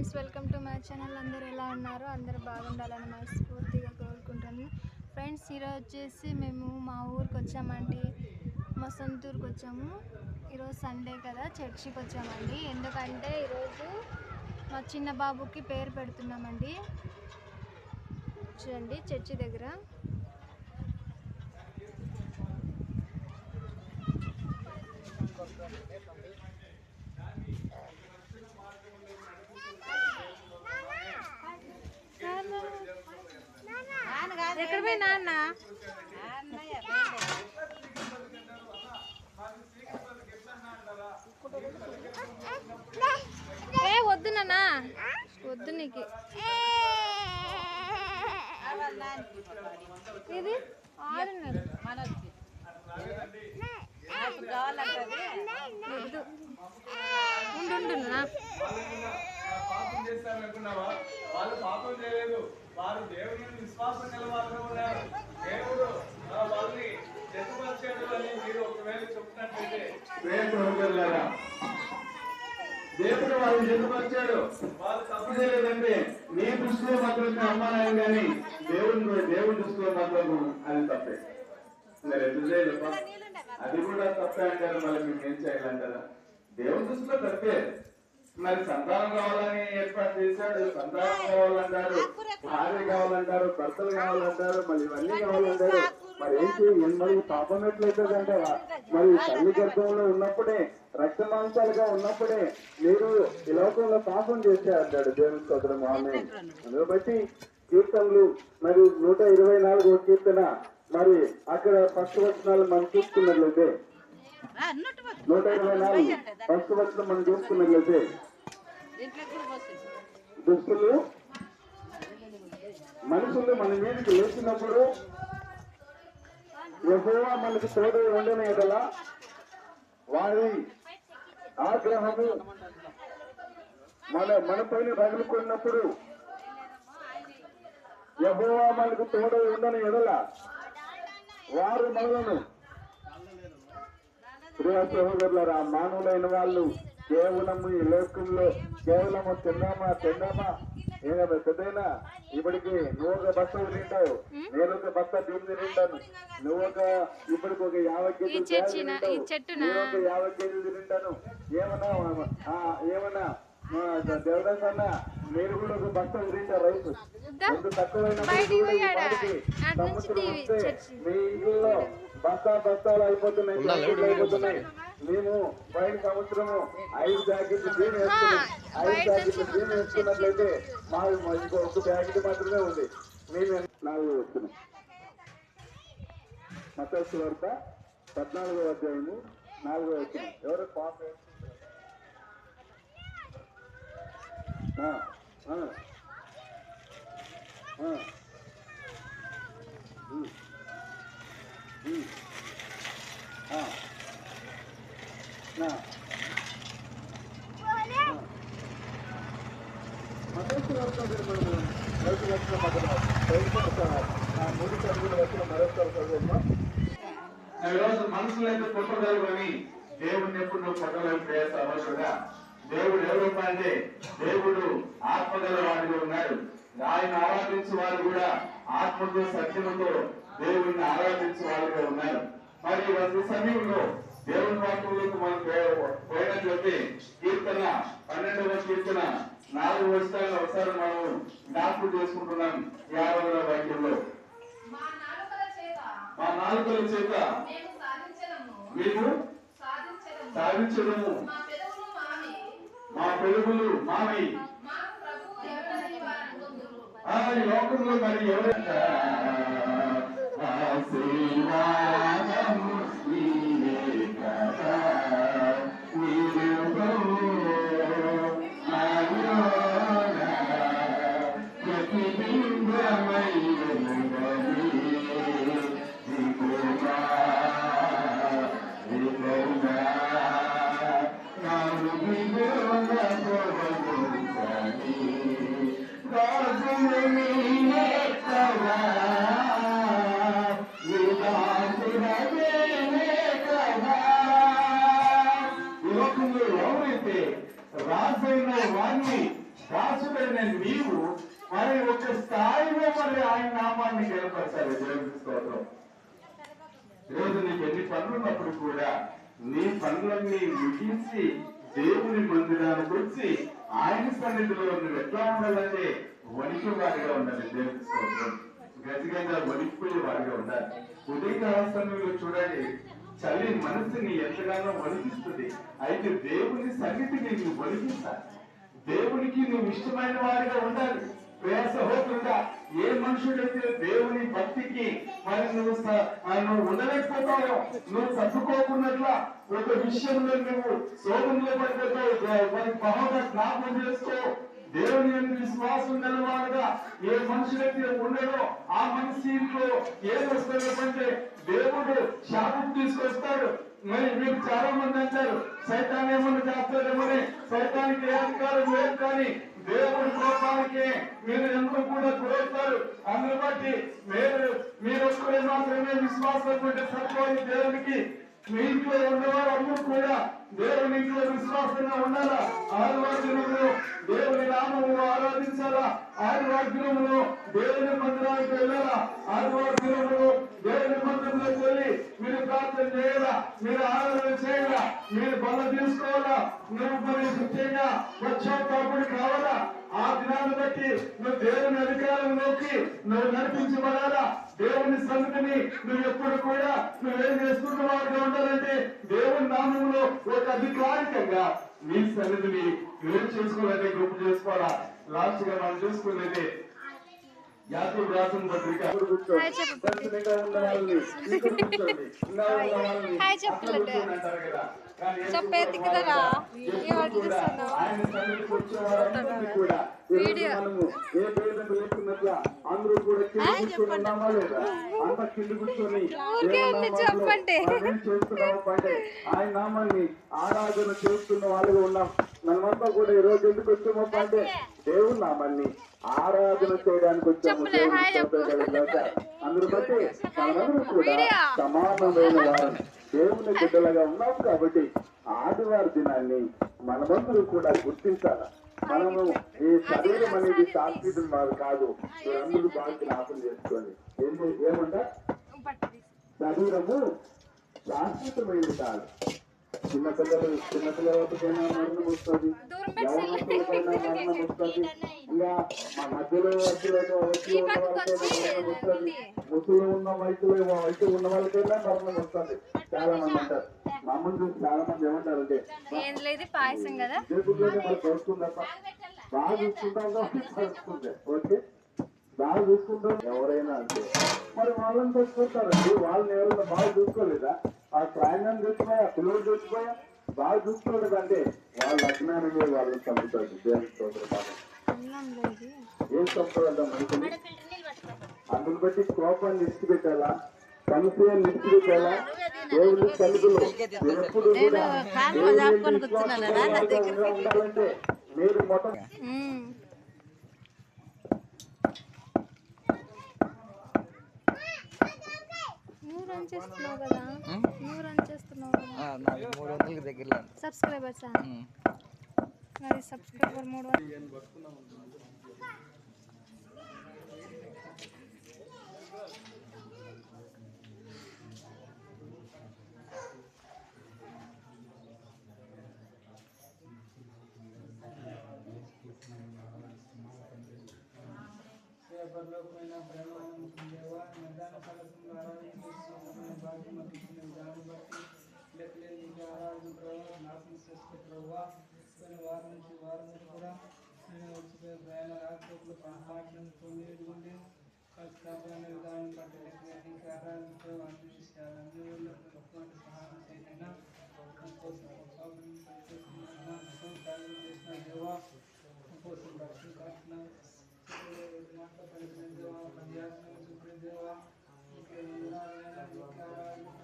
Friends welcome to my channel. అందరు ఎలా ఉన్నారు? అందరూ బాగుండాలని మనస్ఫూర్తిగా కోరుకుంటాను ఫ్రెండ్స్ ఈరోజు వచ్చేసి మేము మా ఊరికి వచ్చామండి. మా సొంత ఊరికి వచ్చాము. ఈరోజు సండే కదా చర్చికి వచ్చామండి. ఎందుకంటే ఈరోజు మా చిన్న బాబుకి పేరు పెడుతున్నామండి. చూడండి చర్చి దగ్గర. ఎక్కడ ఏ వద్దు నానా వద్దు నీకు. ఇది ఆరున్నర. వద్దు ఉండు వాళ్ళు పాపం చేయలేదు. వారు దేవుని విశ్వాసం కలవారు ఉన్నారు దేవుడు వాళ్ళని దేవుడు వాళ్ళని జతపరిచాడు వాళ్ళు తప్పు చేయలేదంటే నీ దృష్టిలో మాత్రం అమ్మానాయం కానీ దేవుని దేవుని దృష్టిలో మాత్రం అది తప్పే. మరి ఎట్లా చేయలేపా అది కూడా తప్పే అంటారు మళ్ళీ మేము ఏం చేయాలంటారా దేవుని దృష్టిలో తప్పే. మరి సంతానం కావాలని ఏర్పాటు చేశాడు సంతానం కావాలంటారు భార్య కావాలంటారు భర్తలు కావాలంటారు మరి ఇవన్నీ కావాలంటారు. మరి ఏంటి? ఏం మరి పాపం ఎట్లయితుంది అంటే మరి తల్లి గర్భంలో ఉన్నప్పుడే రక్త మాంసాలుగా ఉన్నప్పుడే మీరు ఈ లోకంలో పాపం చేసే అంటాడు దేవుని సోదరం ఆమె అందులో బట్టి కీర్తనలు మరి నూట ఇరవై నాలుగో కీర్తన మరి అక్కడ ఫస్ట్ వచనాలు మనం చూసుకున్నట్లయితే నూట ఇరవై నాలుగు ఫస్ట్ వచనం మనం చూసుకున్నట్లయితే దుస్తులు మనుషులు మన మీదకి లేచినప్పుడు ఎక్కువ మనకు తోడు ఉండని గల వారి ఆగ్రహము మన మన పైన రగులుకున్నప్పుడు ఎబోవా మనకు తోడు ఉండని ఎడల వారు మనలను సహోదరులరా మానవులైన వాళ్ళు కేవలము ఈ లోకంలో కేవలము తిన్నామా తిన్నామా? ఏదైనా పెద్దయినా? ఇప్పటికి నువ్వు ఒక బస్త తింటావు నేను ఒక బస్త బియ్యం తింటాను. నువ్వు ఒక ఇప్పటికి ఒక యాభై కేజీ ఈ చర్చినా? ఈ చెట్టునా? నేను ఒక యాభై కేజీలు తింటాను. ఏమన్నా ఆ, ఏమన్నా దేవదాస్ అన్న మీరు కూడా ఒక బస్త తింటారు రైతు తక్కువైనా. మీ ఇంట్లో బస్తా బస్తాలు అయిపోతున్నాయి అయిపోతున్నాయి. మేము పైన సంవత్సరము ఐదు జాకెట్లు బియ్యం వేస్తున్నాం ఐదు జాకెట్లు బియ్యం వేసుకున్నట్లయితే మా ఇంకో ఒక ప్యాకెట్ మాత్రమే ఉంది. మేము నాలుగు వస్తున్నాం. మతస్సు వార్త పద్నాలుగో అధ్యాయము నాలుగో వచ్చిన ఎవరు పాప వేసుకుంటారు? ఆ, ఆ, ఆ. ఉమ్. ఉమ్. ఆ. నా. ఆ. మతస్సు వార్త మీరు మనము రైతు వచ్చిన మధ్యలో రైతు ఒక, ఆ, మూడు చదువులు వచ్చిన మరొకసారి చదువుతాం ఈరోజు మనసులో అయితే పుట్టగలరు అని దేవుడిని ఎప్పుడు నువ్వు పుట్టలేవు అవసరంగా దేవుడు ఎవరు అంటే దేవుడు ఆత్మగల వాడిగా ఉన్నాడు. ఆయన ఆరాధించే వారు కూడా ఆత్మతో సత్యముతో దేవుడిని ఆరాధించే వారుగా ఉన్నారు మరి ఈ సమయంలో దేవుని వాక్యంలోకి మనం పోయినట్లయితే కీర్తన పన్నెండవ కీర్తన నాలుగు వర్షాలను ఒకసారి మనం జ్ఞాపకం చేసుకుంటున్నాం యాభై వాక్యంలో. మా నాలుకల చేత మేము సాధించడము. మా పెరుగులు మావి. లోకంలో మరి ఎవరైనా దాసుడైన నీవు మరి ఒక స్థాయిలో మరి ఆయన నామాన్ని గెలపరచాలి దేవుని స్తోత్రం. ఈరోజు నీకు ఎన్ని పనులు ఉన్నప్పుడు కూడా నీ పనులన్నీ ముగించి దేవుని మందిరానికి వచ్చి ఆయన సన్నిధిలో నువ్వు ఎట్లా ఉండాలంటే వణికి వారిగా ఉండాలి దేవుని స్తోత్రం. గజగజ వణికిపోయే వారిగా ఉండాలి. ఉదయకాల సమయంలో చూడండి చలి మనసుని ఎంతగానో వణికిస్తుంది. అయితే దేవుని సన్నిధిని నువ్వు వణికిస్తాను దేవునికి నువ్వు ఇష్టమైన వారిగా ఉండాలి. ప్రయాసహోతులుగా ఏ మనుషుడైతే దేవుని భక్తికి మరి నువ్వు నువ్వు ఉండలేకపోతావు నువ్వు తప్పుకోకున్నట్లా ఒక విషయంలో నువ్వు శోభంలో పడిపోతావు. ద- మరి బాగా జ్ఞాపకం చేసుకో. దేవుని విశ్వాసం గలవారుగా ఏ మనుషులైతే ఉండడో ఆ మనిషిలో ఏం వస్తుందంటే దేవుడు శాపం తీసుకొస్తాడు. మరి మీరు చాలా మంది అంటారు సైతాన్ ఏమన్నా చేస్తారేమని సైతానికి ఏ అధికారం లేదు కానీ దేవుడి కోపానికి మీరు ఎందుకు కూడా గురవుతారు? అందుని బట్టి మీరు మీరు ఒక్కరే మాత్రమే విశ్వాసం ఉంటే సరిపోయి దేవునికి మీ ఇంట్లో ఉన్నవారు కూడా దేవుని ఇంట్లో విశ్వాసంగా ఉండాలా? ఆదివారం దేవుని నామమును ఆరాధించాలా? ఆదివారం దేవుని మందిరానికి వెళ్ళాలా? ఆదివారం దేవుని మందిరంలోకి వెళ్ళి మీరు ప్రార్థన చేయాలా? మీరు ఆరాధన చేయాలా? మీరు బల తీసుకోవాలా? మీరు మరి ముఖ్యంగా వచ్చావు కావాలా? ఆ దినాన్ని బట్టి నువ్వు దేవుని అధికారంలోకి నువ్వు నడిపించబడాలా? దేవుని సంగతిని నువ్వు ఎప్పుడు కూడా నువ్వేం చేసుకుంటున్న వాడుగా ఉండాలంటే దేవుని నామంలో ఒక అధికారికంగా నీ సన్నిధిని నువ్వేం చేసుకోవాలంటే గొప్ప చేసుకోవాలా? లాస్ట్గా మనం చూసుకునేది పత్రిక. Hi video. చెప్పండి. ఆయన నామాన్ని ఆరాధన చేస్తున్న వాళ్ళుగా ఉన్నాం. మనమంతా కూడా ఈ రోజు ఎందుకు వచ్చామో అంటే దేవుని నామాన్ని ఆరాధన చేయడానికి వచ్చాము. అందరూ బట్టి మనమందరూ కూడా. సమానమైన వారు. దేవుని బిడ్డలుగా ఉన్నాం కాబట్టి ఆదివారి దినాన్ని మనమందరూ కూడా గుర్తించాలి? మనము ఈ శరీరం అనేది శాశ్వతం వారు కాదు. మీరందరూ బాగా జ్ఞాపకం చేసుకోండి. ఏమంటా? శరీరము శాశ్వతమైనది కాదు. చిన్న పిల్లలు చిన్న మరణం వస్తుంది. మరణం వస్తుంది. ఇంకా మా మధ్యలో వయసులో వచ్చి ఉన్న వస్తుంది. ముసలు ఉన్న వయసులో వయసు ఉన్న వాళ్ళకైనా మరణం వస్తుంది. చాలా మంది అంటారు చూసి చాలా మంది ఏమంటారంటే ఏం లేదు పాయసం కదా. దేవుడిలోనే మనకు వస్తుందప్ప బాగా చూసుకుంటాం కాబట్టి వస్తుంది ఓకే? బాగా చూసుకుంటాం ఎవరైనా అంతే మరి వాళ్ళని తెచ్చుకుంటారండి వాళ్ళని ఎవరైనా బాగా చూసుకోలేదా? ఆ ప్రాణం తెచ్చిపోయా పిల్లలు తెచ్చిపోయా బాగా చూసుకోలేదు అంటే వాళ్ళ అజ్ఞానమే వాళ్ళని చంపుతారు దేవుని స్తోత్రం కాబట్టి. అన్నం లేదు. ఏం చంపగలుగుతాం మనిషిని అందుని బట్టి కోపాన్ని విడిచిపెట్టాలా కనుసూయాన్ని దేవుని సన్నిధిలో మీరు ఎప్పుడు కూడా ఉండాలంటే మీరు మొదట మ్మ్. నువ్వు రన్ చేస్తున్నావు కదా నువ్వు రన్ చేస్తున్నావు నాకు మూడు వందలకి దగ్గరలో. సబ్స్క్రైబర్స్. నాది సబ్స్క్రైబర్ మూడు వందలు. मेरे परलोक में न प्रेम देवा मैदान फलसम आराधि कृष्ण बाजी मकिने जान भक्ति लेकले निके आराधि प्रभु नासिन श्रेष्ठ प्रभुवा सन वारन शिवारन पुरा सन उसके बैल रात को पहाड़ में सोने ढूंढे कष्टापन दान पट लेकले निके आराधि प्रभु आदि श्याम जो भगवान सहान से लेना हमको सब देवा हमको सुंदर सुखना aparentemente va a cambiar, se sorprende va a ah, quedar en la.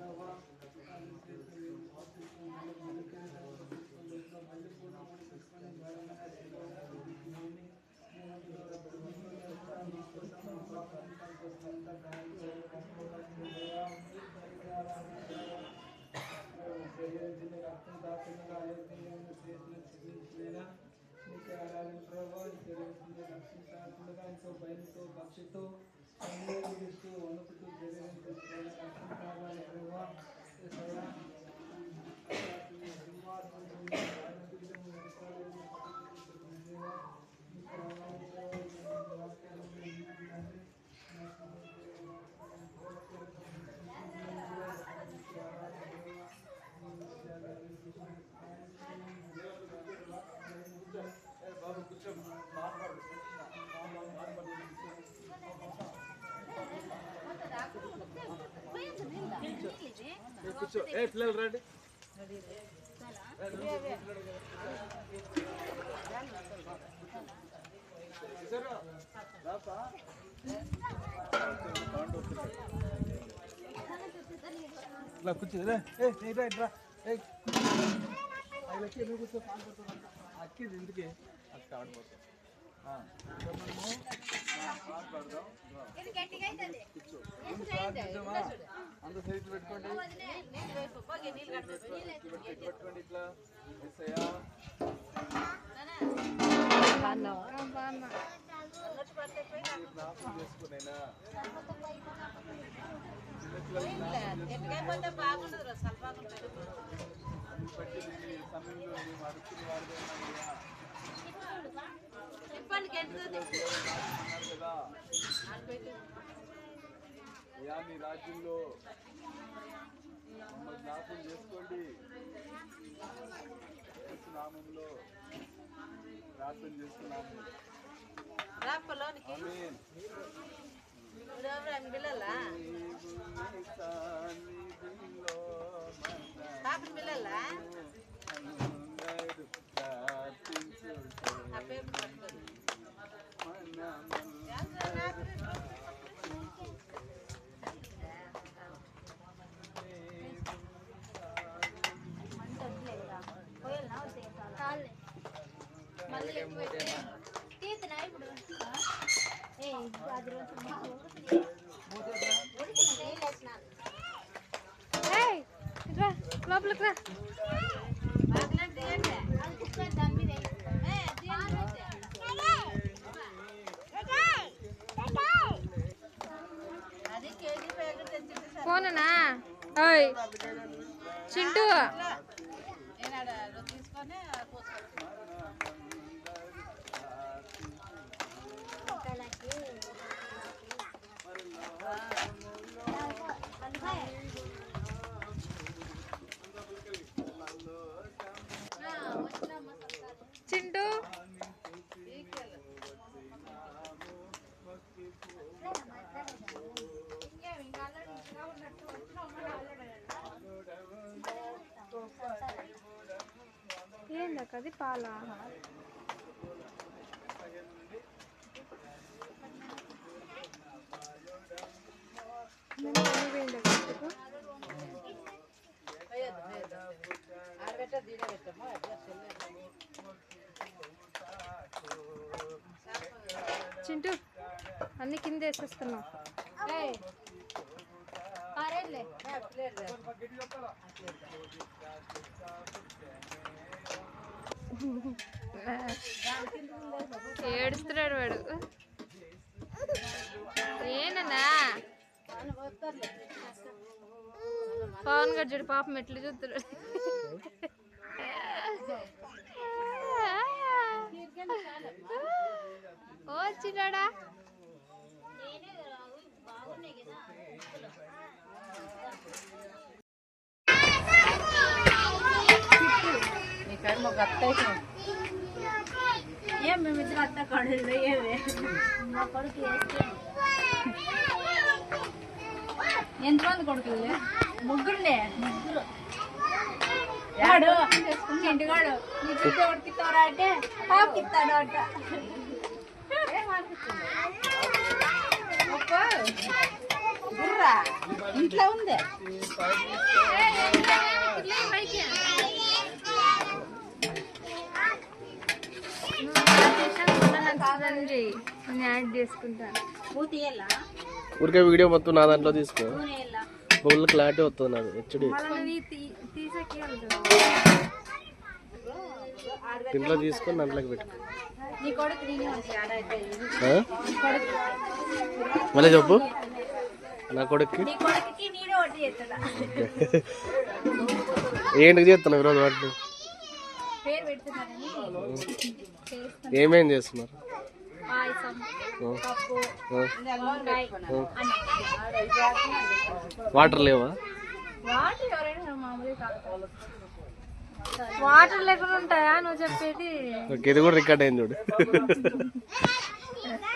వణుకుతూ జరిగింది రక్షించాలని ప్రభావ ఇట్లా కూర్చుంది రే ఏ ఇట్రా ఇట్రా ఏ అక్కడికి ఎందుకు కూర్చో. కాలు పడుతున్నా అక్కి ఎందుకే అక్క ఆడిపోతాం మనము కాలు పడదాం కూర్చో. ముందు అంత సైట్ పెట్టుకోండి పెట్టుకోండి ఇట్లా ఎస్ అయ్యా జ్ఞాపకం చేసుకునేనా అన్ని బట్టి నేను ఈ సమయంలో కదా అయ్యా మీ రాజ్యంలో మమ్మల్ని జ్ఞాపకం చేసుకోండి. నామంలో ప్రార్థన చేస్తున్నాము. ఆమేన్. దేవుని సన్నిధిలో అందరూ ప్రార్థించుటే ఏయ్, ఓయ్ చింటూ. ఇందాక అది పాల? చింటూ అన్ని కింద వేసేస్తున్నావు ఏయ్, ఏడుస్తున్నాడు వాడు. ఏనన్నా పవన్ గారు చూడు పాపం ఎట్లు చూస్తున్నాడు. ఓ చిన్నాడా. ఏం మేమిద్దరు అత్త కొడలు ఏమే మా కొడుకు ఎంతమంది కొడుకులు ముగ్గురులే ముగ్గురు వాడు చింటిగాడు నీ చుట్టూ ఉడికిస్తారా అంటే పాకిస్తాడు అంట గుర్రా ఇంట్లో ఉంది నచ్చిందని నేను యాడ్ చేసుకుంటాను పూతియల్లా ఊరికే వీడియో మొత్తం నా దాంట్లో తీసుకో. ఫుల్ క్లారిటీ వస్తుంది నాకు హెచ్డి దీంట్లో తీసుకొని దాంట్లోకి పెట్టుకో నీ కొడుకు నేనే ఉంటాయి ఆడైతే ఆ? నీ కొడుకు మళ్ళీ చెప్పు. నా కొడుక్కి? ఏంటికి చేస్తున్నావు ఈరోజు వాటిని ఏమేం చేస్తున్నారు? వాటర్ లేవా? వాటర్ లేకుండా ఉంటాయా? నువ్వు చెప్పేది. ఇది కూడా రికార్డ్ అయింది చూడు.